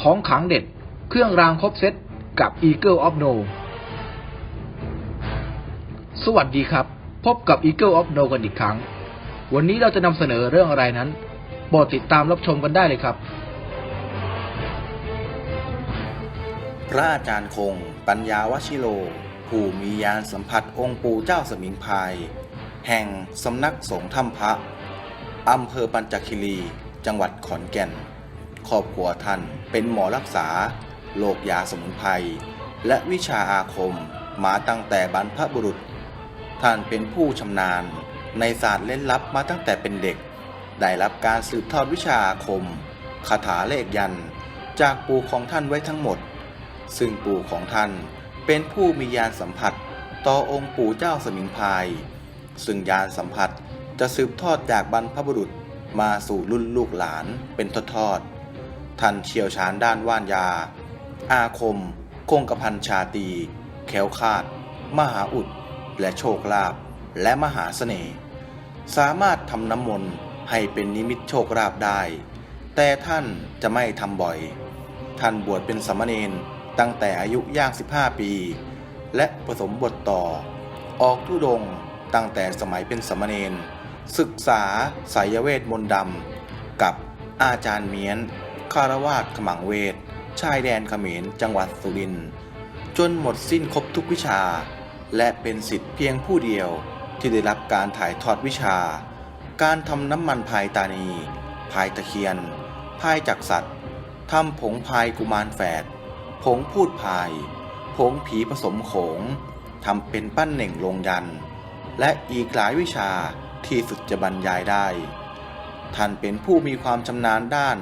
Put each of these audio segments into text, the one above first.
ของขังเด็ด เครื่องรางครบเซตกับ Eagle of No สวัสดีครับ พบกับ Eagle of No กันอีกครั้ง วันนี้เราจะนำเสนอเรื่องอะไรนั้นโปรดติดตามรับชมกันได้เลยครับ พระอาจารย์คง ปัญญาวชิโล ผู้มียานสัมผัสองค์ปู่เจ้าสมิงพาย แห่งสำนักสงฆ์ถ้ำพระอำเภอปัญจคิรี จังหวัดขอนแก่น ครอบครัวท่านเป็นหมอรักษาโรคยาสมุนไพรและวิชาอาคมมาตั้งแต่บรรพบุรุษ ท่านเป็นผู้ชำนาญในศาสตร์เล่นลับมาตั้งแต่เป็นเด็ก ได้รับการสืบทอดวิชาอาคมคาถาเลขยัน จากปู่ของท่านไว้ทั้งหมด ซึ่งปู่ของท่านเป็นผู้มียานสัมผัส ต่อองค์ปู่เจ้าสมิงพราย ซึ่งยานสัมผัสจะสืบทอดจากบรรพบุรุษมาสู่รุ่นลูกหลานเป็นทอดๆ ท่านเชี่ยวชาญด้านว่านยา อาคม คงกระพันชาตี แขวคาด มหาอุด และโชคลาภและมหาเสน่ห์ สามารถทำน้ำมนต์ให้เป็นนิมิตโชคลาภได้ แต่ท่านจะไม่ทำบ่อย ท่านบวชเป็นสามเณรตั้งแต่อายุย่าง 15 ปี และผสมบทต่อ ออกทุดงตั้งแต่สมัยเป็นสามเณรศึกษาสายเวทมนต์ดำกับอาจารย์เมียน คารวาสขมังเวท ชายแดนเขมรจังหวัดสุรินทร์จนหมดสิ้นครบทุกวิชา และเป็นสิทธิ์เพียงผู้เดียวที่ได้รับการถ่ายทอดวิชา การทำน้ำมันพายตานี พายตะเคียน พายจักสัตว์ทำผงพายกุมารแฝด ผงพูดพาย ผงผีผสมโขงทำเป็นปั้นเหน่งลงยัน และอีกหลายวิชาที่สุดจะบรรยายได้ ท่านเป็นผู้มีความชำนาญด้าน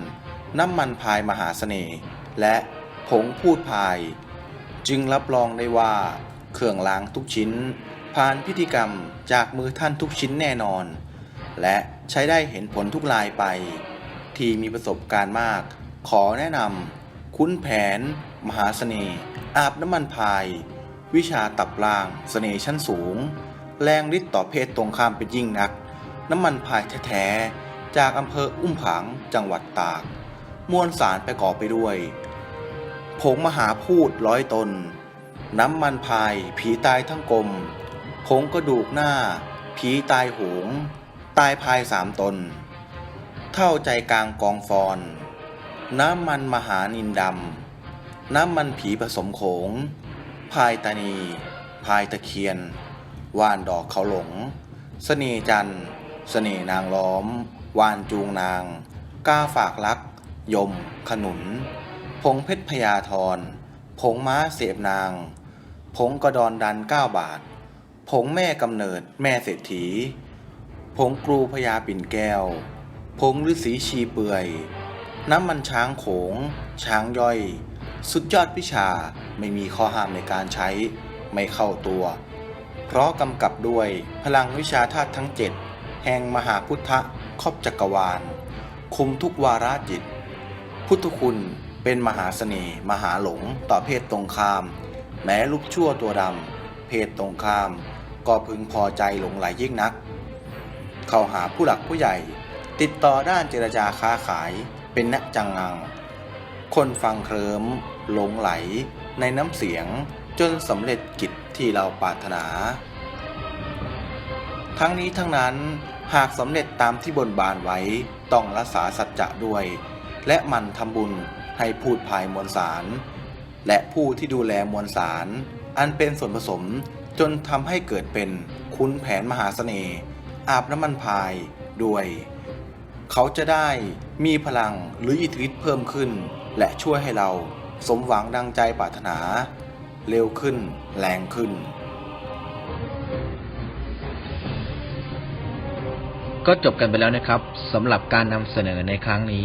น้ำมันพายมหาเสน่ห์และผงพูดพาย จึงรับรองได้ว่า เครื่องล้างทุกชิ้น ผ่านพิธีกรรมจากมือท่านทุกชิ้นแน่นอน และใช้ได้เห็นผลทุกลายไป ที่มีประสบการณ์มาก ขอแนะนำคุ้นแผน มหาเสน่ห์อาบน้ำมันพาย วิชาตับล่างเสน่ห์ชั้นสูง แรงฤทธิ์ต่อเพศตรงข้ามเป็นยิ่งนัก น้ำมันพายแท้ๆจากอำเภออุ้มผางจังหวัดตาก มวลสารประกอบไปด้วย ผงมหาพูดร้อยตน น้ำมันพายผีตายทั้งกลม ผงกระดูกหน้า ผีตายหง ตายพายสามตน เท่าใจกลางกองฟอน น้ำมันมหานินดำ น้ำมันผีผสมโขง พายตานี พายตะเคียน ว่านดอกเขาหลงเสน่จันทร์เสน่นางล้อมว่านจูงนาง ก้าฝากลัก ยม ขนุน ผงเพชรพยาธร ผงม้าเสพนาง ผงกระดอนดันเก้าบาท ผงแม่กำเนิดแม่เศรษฐี ผงกรูพญาปิ่นแก้ว ผงฤาษีชีเปื่อย น้ำมันช้างโขง ช้างย่อย สุดยอดวิชาไม่มีข้อห้ามในการใช้ ไม่เข้าตัว เพราะกำกับด้วยพลังวิชาธาตุทั้งเจ็ดแห่งมหาพุทธครอบจักรวาล คุมทุกวาระจิต พุทธคุณเป็นมหาเสน่ห์มหาหลงต่อเพศตรงข้าม แม้ลูกชั่วตัวดำเพศตรงข้าม ก็พึงพอใจหลงไหลยิ่งนัก เข้าหาผู้หลักผู้ใหญ่ ติดต่อด้านเจรจาค้าขายเป็นนักจังงัง คนฟังเคลิมหลงไหลในน้ำเสียงจนสำเร็จกิจที่เราปรารถนา ทั้งนี้ทั้งนั้นหากสำเร็จตามที่บนบานไว้ต้องรักษาสัจจะด้วย และมันทำบุญให้พูดภายมวลสาร และผู้ที่ดูแลมวลสาร อันเป็นส่วนผสมจนทำให้เกิดเป็นคุณแผนมหาเสน่ห์อาบน้ำมันพายด้วย เขาจะได้มีพลังหรืออิทธิฤทธิ์เพิ่มขึ้น และช่วยให้เราสมหวังดังใจปรารถนา เร็วขึ้นแรงขึ้น ก็จบกันไปแล้วนะครับสำหรับการนำเสนอในครั้งนี้